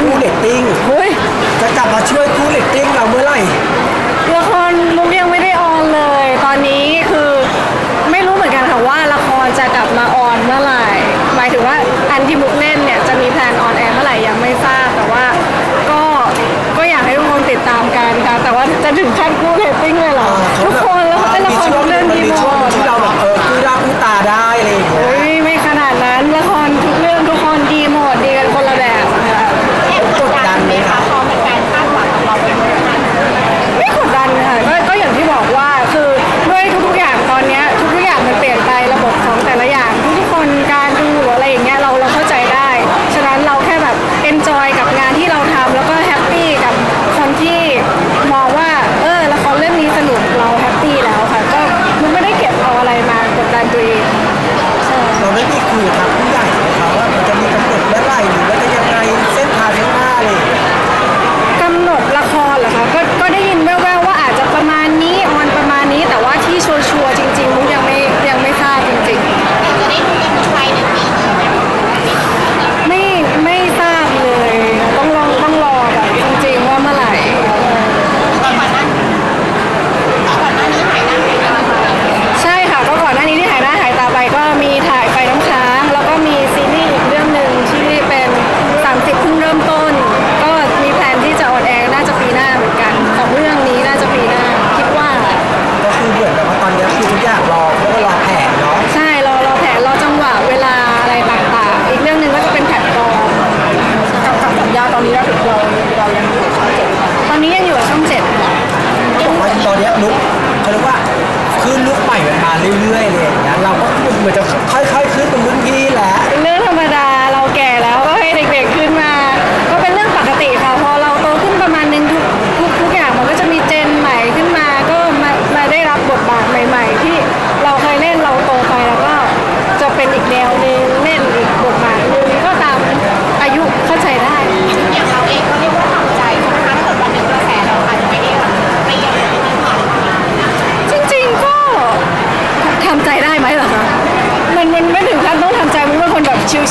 คู่เลตติ้งเฮ้ยจะกลับมาช่วยคู่เลตติ้งเราเมื่อไหร่ละครมุกยังไม่ได้ออนเลย ตอนนี้คือไม่รู้เหมือนกันค่ะว่าละครจะกลับมาออนเมื่อไหร่หมายถึงว่าอันที่มุกเล่นเนี่ยจะมีแพลนออนแอร์เมื่อไหร่ยังไม่ทราบแต่ว่าก็ก็อยากให้ทุกคนติดตามกันค่ะแต่ว่าจะถึงขั้นคู่เลตติ้งเลยเหรอทุกคน กันมาเรื่อยๆเลยนั้ยเราก็เหมือนจะค่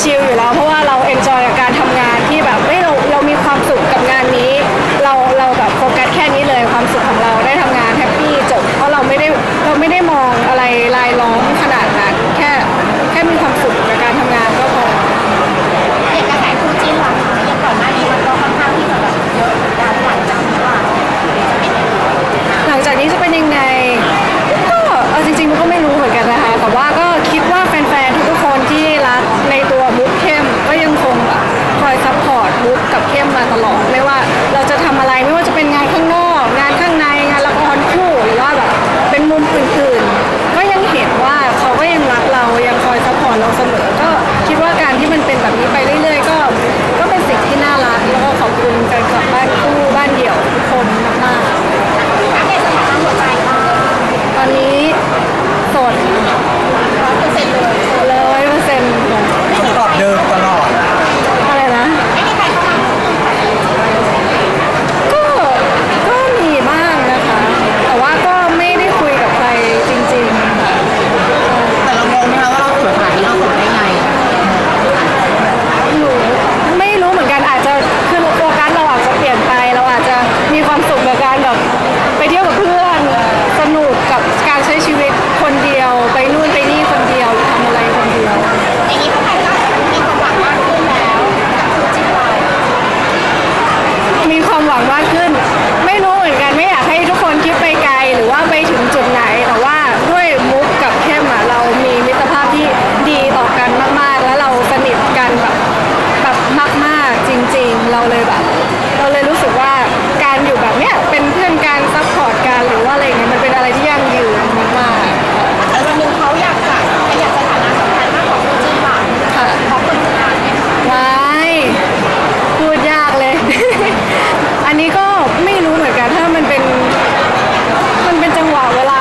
ชิลๆอยู่แล้วเพราะ ไม่รู้เหมือนกันถ้ามันเป็น มันเป็นจังหวะเวลา